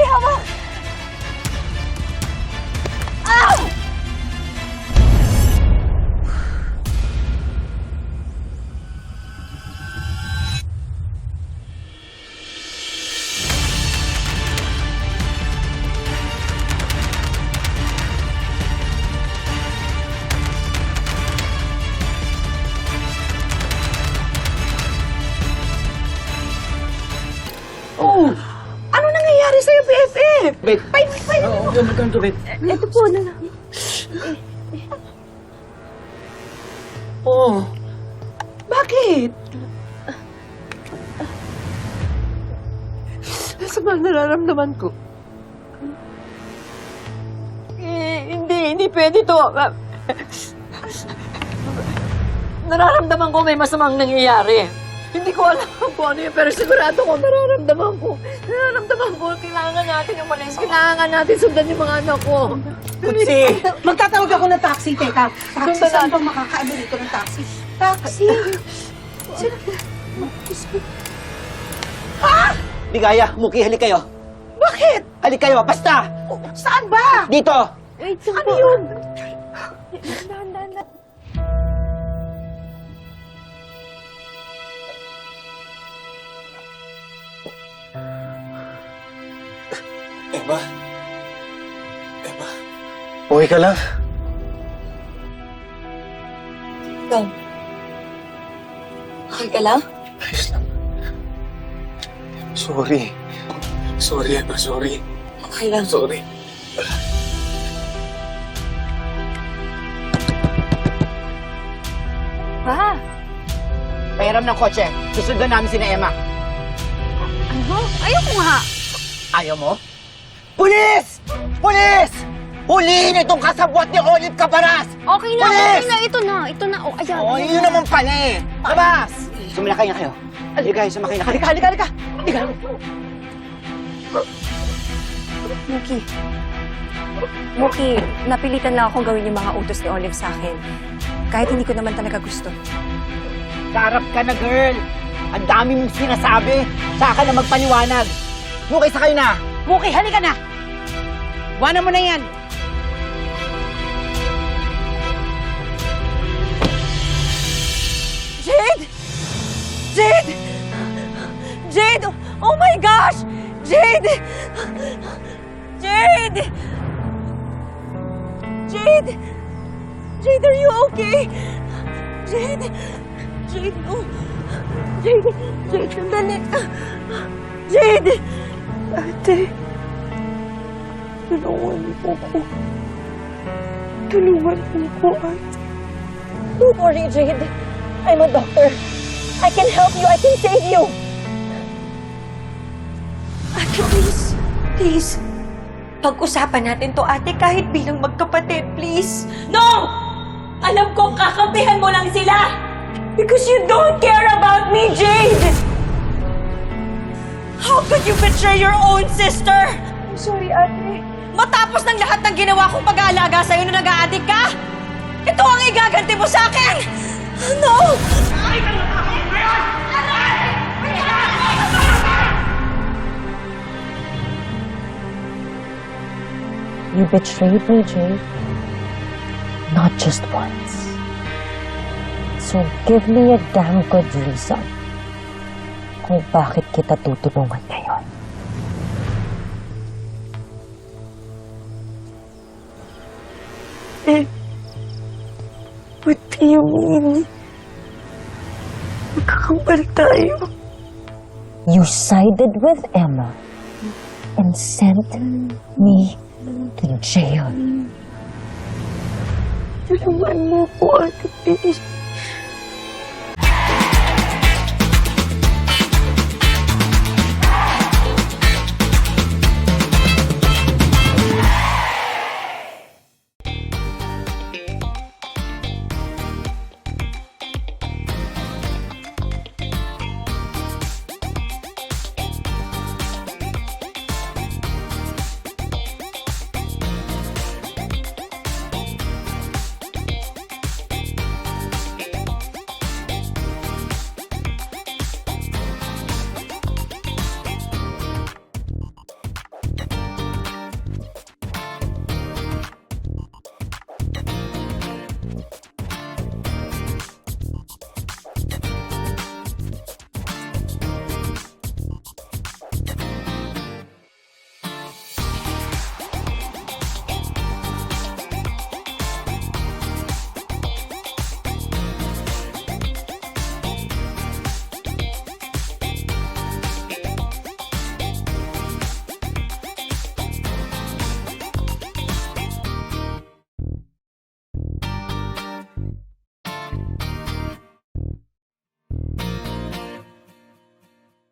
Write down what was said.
Ate, hawak! Ah! BFF? Babe. Pay, pay. Oo, oh, magkano to, babe? Ito po na lang. Oo. Bakit? Sama ang nararamdaman ko. Eh, hindi, hindi pwede to. Ah, Nararamdaman ko may masamang nangyayari. Hindi ko alam kung ano yun, pero sigurado ko nararamdaman ko. Nararamdaman ko, kailangan natin umalis. Kailangan natin sundan yung mga anak ko. Kutsi, magtatawag ako ng taxi. Teka, taxi, saan bang makakaano dito ng taxi? Taxi. Di kaya, Muki, halik kayo. Bakit? Halik kayo, basta! Saan ba? Dito! Wait, saan Ano yun? Emma? Emma? Okay ka lang? Ikaw. Okay ka lang? Ayos lang. Sorry. Sorry, Emma, sorry. Okay lang. Sorry. Pa, Pahiram ng kotse. Susundan namin si na Emma. ano? Ayoko nga. Ayaw mo? Pulis! Pulis! Huliin itong kasabwat ni Olive Cabaras! Okay na, Pulis! okay na. Ito na, ito na. Oh, ayan. Ayan yun na. naman pala eh. Labas! Sumalakay na kayo. Halika kayo, sumakay na. Halika, halika, halika! Halika! Muki. Muki, napilitan lang akong gawin yung mga utos ni Olive sa akin. Kahit hindi ko naman talaga gusto. Sarap ka na, girl! Ang dami mong sinasabi. Saka na magpaniwanag. Mukay sa kayo na. Muki, halika na. Buwanan mo na yan. Jade! Jade! Jade! Oh my gosh! Jade! Jade! Jade! Jade, are you okay? Jade! Jade, no! Jade! Jade, sandali! Jade! Ate! Tulungan po ko. Tulungan niyo po, ate. Don't worry, Jade. I'm a doctor. I can help you. I can save you. Ate, please. Please. Pag-usapan natin to, ate, kahit bilang magkapatid, please. No! Alam kong kakampihan mo lang sila! Because you don't care about me, Jade! How could you betray your own sister? I'm sorry, ate. Matapos ng lahat ng ginawa kong pag-aalaga sa'yo na nag-aadik ka? Ito ang igaganti mo sa akin! No! You betrayed me, Jade. Not just once. So give me a damn good reason kung bakit kita tutulungan ngayon. What do you mean? Magkakambal tayo. You sided with Emma and sent me to jail. Tulungan mo ko, ate, please.